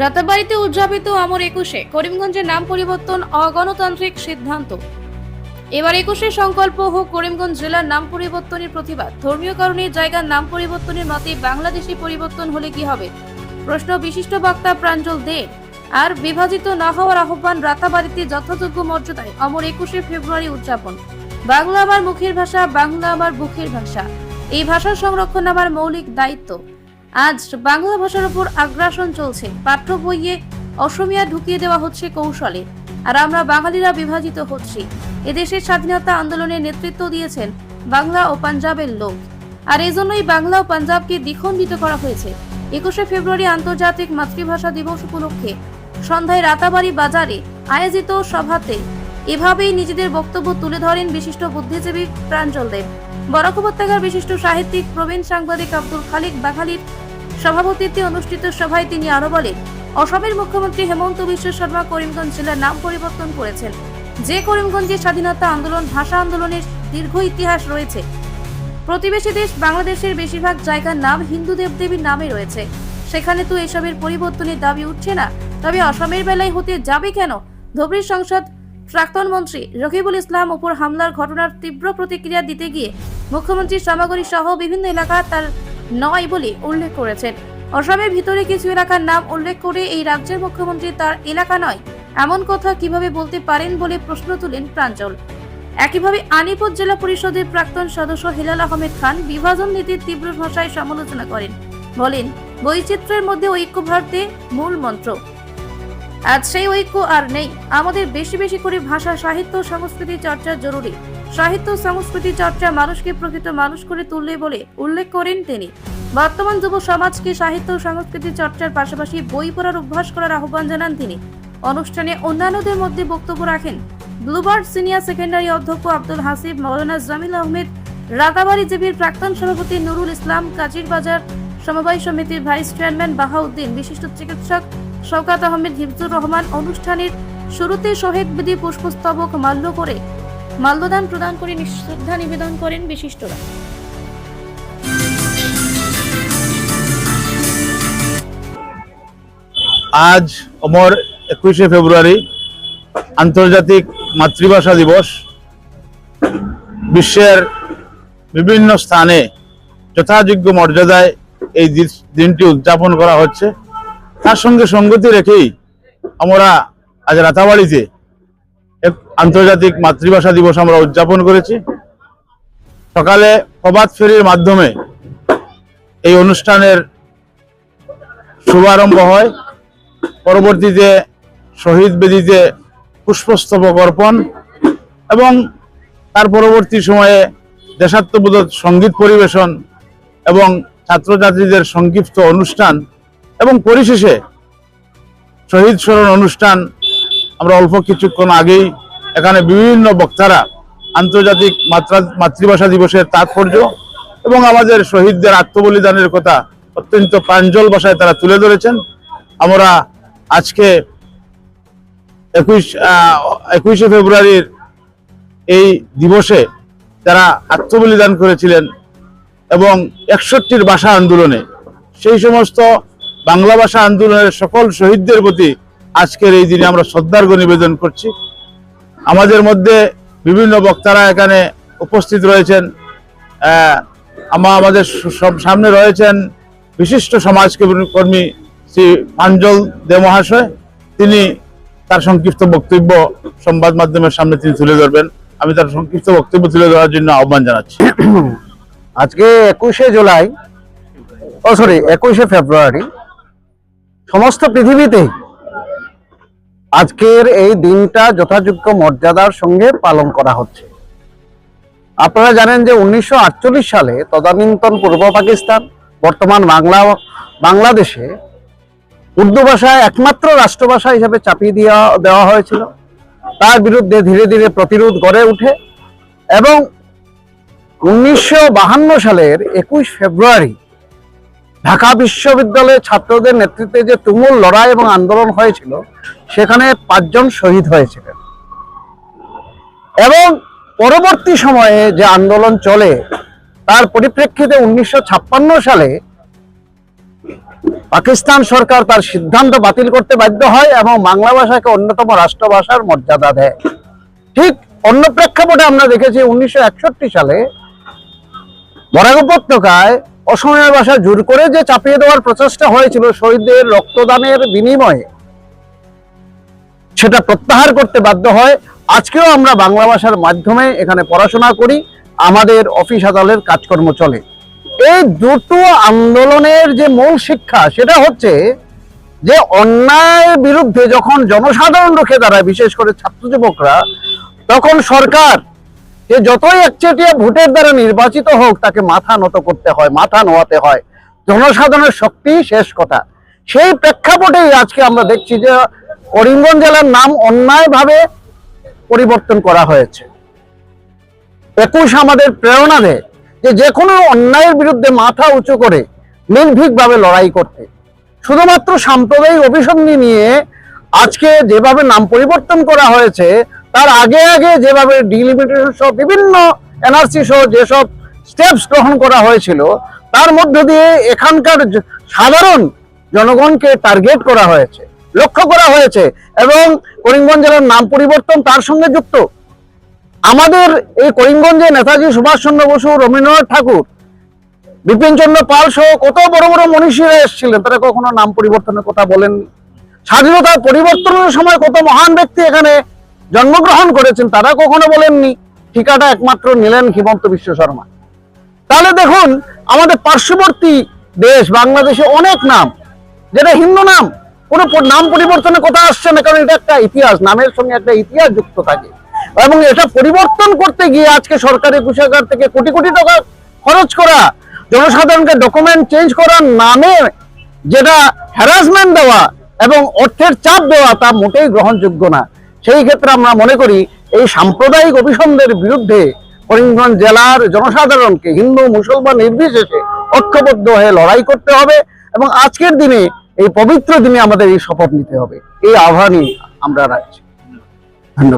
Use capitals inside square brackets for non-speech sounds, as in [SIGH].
রাতাবাড়িতে উদযাপিত অমর একুশে করিমগঞ্জের নাম পরিবর্তন অগণতান্ত্রিক সিদ্ধান্ত। এবার একুশে সংকল্প হোক করিমগঞ্জ জেলার নাম পরিবর্তনের প্রতিবাদ। ধর্মীয় কারণে জায়গার নাম পরিবর্তনের মতে বাংলাদেশি পরিবর্তন হলে কি হবে? প্রশ্ন বিশিষ্ট বক্তা প্রাঞ্জল দে। আর বিভাজিত না হওয়ার আহ্বান রাতাবাড়িতে যথাযোগ্য মর্যাদায় অমর একুশে ফেব্রুয়ারি উদযাপন। বাংলা আমার মুখের ভাষা, বাংলা আমার বুকের ভাষা। এই ভাষা সংরক্ষণ আমার মৌলিক দায়িত্ব। আজ বাংলা ভাষার উপর আগ্রাসন চলছে। পাঠ্য বইয়ে অসমিয়া ঢুকিয়ে দেওয়া হচ্ছে কৌশলে, আর আমরা বাঙালিরা বিভাজিত হচ্ছি। এদেশের স্বাধীনতা আন্দোলনে নেতৃত্ব দিয়েছেন বাংলা ও পাঞ্জাবের লোক। আর এজন্যই বাংলা ও পাঞ্জাবকে দ্বিখণ্ডিত করা হয়েছে। একুশে ফেব্রুয়ারি আন্তর্জাতিক মাতৃভাষা দিবস উপলক্ষে সন্ধ্যায় রাতাবাড়ি বাজারে আয়োজিত সভাতে এভাবেই নিজেদের বক্তব্য তুলে ধরেন বিশিষ্ট বুদ্ধিজীবী প্রাঞ্জল দেব। বরাক উপত্যকার বিশিষ্ট সাহিত্যিক, প্রবীণ সাংবাদিক আব্দুল খালিক বাঘালির সভাপতিত্বে অনুষ্ঠিত সভায় তিনি আরও বলেন, অসমের মুখ্যমন্ত্রী হেমন্ত বিশ্ব শর্মা করিমগঞ্জ জেলার নাম পরিবর্তন করেছেন। যে করিমগঞ্জের স্বাধীনতা আন্দোলন, ভাষা আন্দোলনের দীর্ঘ ইতিহাস রয়েছে। প্রতিবেশী দেশ বাংলাদেশের বেশিরভাগ জায়গার নাম হিন্দু দেবদেবীর নামে রয়েছে। সেখানে তো এসবের পরিবর্তনের দাবি উঠছে না। তবে অসমের বেলায় হতে যাবে কেন? ধুবড়ীর সংসদ প্রাক্তন মন্ত্রী রকিবুল ইসলাম উপর হামলার ঘটনার তীব্র প্রতিক্রিয়া দিতে গিয়ে মুখ্যমন্ত্রী সামাগরী সহ বিভিন্ন এলাকা তার নয় বলে উল্লেখ করেছেন। অসমের ভিতরে কিছু এলাকার নাম উল্লেখ করে এই রাজ্যের মুখ্যমন্ত্রী তার এলাকা নয়, এমন কথা কীভাবে বলতে পারেন বলে প্রশ্ন তুলেন প্রাঞ্জল। একইভাবে আনিপুর জেলা পরিষদের প্রাক্তন সদস্য হিলাল আহমেদ খান বিভাজন নীতির তীব্র ভাষায় সমালোচনা করেন। বলেন, বৈচিত্র্যের মধ্যে ঐক্য ভারতে মূল মন্ত্র। আজ সেই ঐক্য আর নেই। আমাদের বেশি বেশি করে ভাষা, সাহিত্য, সংস্কৃতি চর্চা জরুরি। সাহিত্য, সংস্কৃতি চর্চা মানুষকে প্রকৃত মানুষ করে তুললে বলে উল্লেখ করেন তিনি। বর্তমান যুব সমাজকে সাহিত্য, সংস্কৃতি চর্চার পাশাপাশি বই পড়ার অভ্যাস করার আহ্বান জানান তিনি। অনুষ্ঠানে অন্যান্যদের মধ্যে বক্তব্য রাখেন ব্লুবার্ড সিনিয়র সেকেন্ডারি অধ্যক্ষ আব্দুল হাসিব, মৌলানা জামিল আহমেদ রাতাবাড়ি জেবির প্রাক্তন সভাপতি নুরুল ইসলাম কাজির বাজার সমবায় সমিতির ভাইস চেয়ারম্যান বাহাউদ্দিন, বিশিষ্ট চিকিৎসক শওকাত আহমেদ, হিফজুর রহমান অনুষ্ঠানের শুরুতে শহীদ বিধি পুষ্পস্তবক মাল্য করে মাল্যদান প্রদান করে শ্রদ্ধা নিবেদন করেন বিশিষ্টরা। আজ অমর একুশে ফেব্রুয়ারি, আন্তর্জাতিক মাতৃভাষা দিবস। বিশ্বের বিভিন্ন স্থানে যথাযোগ্য মর্যাদায় এই দিনটি উদযাপন করা হচ্ছে। তার সঙ্গে সঙ্গতি রেখেই আমরা আজ রাতাবাড়িতে এক আন্তর্জাতিক মাতৃভাষা দিবস আমরা উদযাপন করেছি। সকালে প্রভাত ফেরির মাধ্যমে এই অনুষ্ঠানের শুভারম্ভ হয়। পরবর্তীতে শহীদ বেদিতে পুষ্পস্তবক অর্পণ এবং তার পরবর্তী সময়ে দেশাত্মবোধক সংগীত পরিবেশন এবং ছাত্রছাত্রীদের সংক্ষিপ্ত অনুষ্ঠান এবং পরিশেষে শহীদ স্মরণ অনুষ্ঠান। আমরা অল্প কিছুক্ষণ আগেই এখানে বিভিন্ন বক্তারা আন্তর্জাতিক মাত্রা, মাতৃভাষা দিবসের তাৎপর্য এবং আমাদের শহীদদের আত্মবলিদানের কথা অত্যন্ত প্রাঞ্জল ভাষায় তারা তুলে ধরেছেন। আমরা আজকে একুশ একুশে ফেব্রুয়ারির এই দিবসে যারা আত্মবলিদান করেছিলেন এবং একষট্টির ভাষা আন্দোলনে। সেই সমস্ত বাংলা ভাষা আন্দোলনের সকল শহীদদের প্রতি আজকের এই দিনে আমরা শ্রদ্ধার্ঘ নিবেদন করছি। আমাদের মধ্যে বিভিন্ন বক্তারা এখানে উপস্থিত রয়েছেন। আহ, আমা- আমাদের সামনে রয়েছেন বিশিষ্ট সমাজকর্মী শ্রী পাঞ্জল দে মহাশয়। তিনি তার সংক্ষিপ্ত বক্তব্য সংবাদ মাধ্যমের সামনে তিনি তুলে ধরবেন। আমি তার সংক্ষিপ্ত বক্তব্য তুলে ধরার জন্য আহ্বান জানাচ্ছি। [COUGHS] আজকে একুশে জুলাই, ও সরি একুশে ফেব্রুয়ারি, সমস্ত পৃথিবীতে আজকের এই দিনটা যথাযোগ্য মর্যাদার সঙ্গে পালন করা হচ্ছে। আপনারা জানেন যে উনিশশো আটচল্লিশ সালে তদানীন্তন পূর্ব পাকিস্তান, বর্তমান বাংলা, বাংলাদেশে উর্দু ভাষায় একমাত্র রাষ্ট্রভাষা হিসেবে চাপিয়ে দেওয়া দেওয়া হয়েছিল। তার বিরুদ্ধে ধীরে ধীরে প্রতিরোধ গড়ে ওঠে এবং উনিশশো সালের একুশ ফেব্রুয়ারি ঢাকা বিশ্ববিদ্যালয়ের ছাত্রদের নেতৃত্বে যে তুমুল লড়াই এবং আন্দোলন হয়েছিল, সেখানে পাঁচজন শহীদ হয়েছিলেন। এবং পরবর্তী সময়ে যে আন্দোলন চলে, তার পরিপ্রেক্ষিতে উনিশশো ছাপ্পান্ন সালে পাকিস্তান সরকার তার সিদ্ধান্ত বাতিল করতে বাধ্য হয় এবং বাংলা ভাষাকে অন্যতম রাষ্ট্রভাষার মর্যাদা দেয়। ঠিক অন্য প্রেক্ষাপটে আমরা দেখেছি উনিশশো একষট্টি সালে বরাক উপত্যকায় অসমীয়া ভাষা জোর করে যে চাপিয়ে দেওয়ার প্রচেষ্টা হয়েছিল শহীদদের রক্তদানের বিনিময়ে, সেটা প্রত্যাহার করতে বাধ্য হয়। আজকেও আমরা বাংলা ভাষার মাধ্যমে এখানে পড়াশোনা করি, আমাদের অফিস আদালতের কাজকর্ম চলে। এই দুটো আন্দোলনের যে মূল শিক্ষা, সেটা হচ্ছে যে অন্যায়ের বিরুদ্ধে যখন জনসাধারণ রুখে দাঁড়ায়, বিশেষ করে ছাত্র যুবকরা, তখন সরকার যে যতই একচেটিয়া ভোটের দ্বারা নির্বাচিত হোক, তাকে মাথা নত করতে হয়, মাথা নোয়াতে হয়। জনসাধারণের শক্তি শেষ কথা। সেই প্রেক্ষাপটেই আজকে আমরা দেখছি যে করিমগঞ্জ জেলার নাম অন্যায়ভাবে পরিবর্তন করা হয়েছে। একুশ আমাদের প্রেরণা দেয় যে যে কোনো অন্যায়ের বিরুদ্ধে মাথা উঁচু করে নির্ভীকভাবে লড়াই করতে। শুধুমাত্র সাম্প্রদায়িক অভিসন্ধি নিয়ে আজকে যেভাবে নাম পরিবর্তন করা হয়েছে তার আগে আগে যেভাবে ডিলিমিটেশন সহ বিভিন্ন এনআরসি সহ যেসব স্টেপস গ্রহণ করা হয়েছিল, তার মধ্য দিয়ে এখানকার সাধারণ জনগণকে টার্গেট করা হয়েছে, লক্ষ্য করা হয়েছে এবং করিমগঞ্জ জেলার নাম পরিবর্তন তার সঙ্গে যুক্ত। আমাদের এই করিমগঞ্জে নেতাজি সুভাষচন্দ্র বসু, রবীন্দ্রনাথ ঠাকুর, বিপিন চন্দ্র পাল সহ কত বড় বড় মনীষীরা এসেছিলেন, তারা কখনো নাম পরিবর্তনের কথা বলেন স্বাধীনতার পরিবর্তনের সময় কত মহান ব্যক্তি এখানে জন্মগ্রহণ করেছেন, তারা কখনো বলেননি। ঠিকাটা একমাত্র নিলেন হিমন্ত বিশ্ব শর্মা। তাহলে দেখুন, আমাদের পার্শ্ববর্তী দেশ, বাংলাদেশে অনেক নাম, যেটা হিন্দু নাম, কোনো নাম পরিবর্তনের কথা আসছে না, কারণ এটা একটা ইতিহাস, নামের সঙ্গে একটা ইতিহাস যুক্ত থাকে। এবং এটা পরিবর্তন করতে গিয়ে আজকে সরকারি কোষাগার থেকে কোটি কোটি টাকা খরচ করা, জনসাধারণকে ডকুমেন্ট চেঞ্জ করার নামে যেটা হ্যারাসমেন্ট দেওয়া এবং অর্থের চাপ দেওয়া, তা মোটেই গ্রহণযোগ্য না। সেই ক্ষেত্রে আমরা মনে করি এই সাম্প্রদায়িক অভিসন্ধের বিরুদ্ধে করিমগঞ্জ জেলার জনসাধারণকে হিন্দু, মুসলমান নির্বিশেষে ঐক্যবদ্ধ হয়ে লড়াই করতে হবে এবং আজকের দিনে এই পবিত্র দিনে আমাদের এই শপথ নিতে হবে। এই আহ্বানই আমরা রাখছি।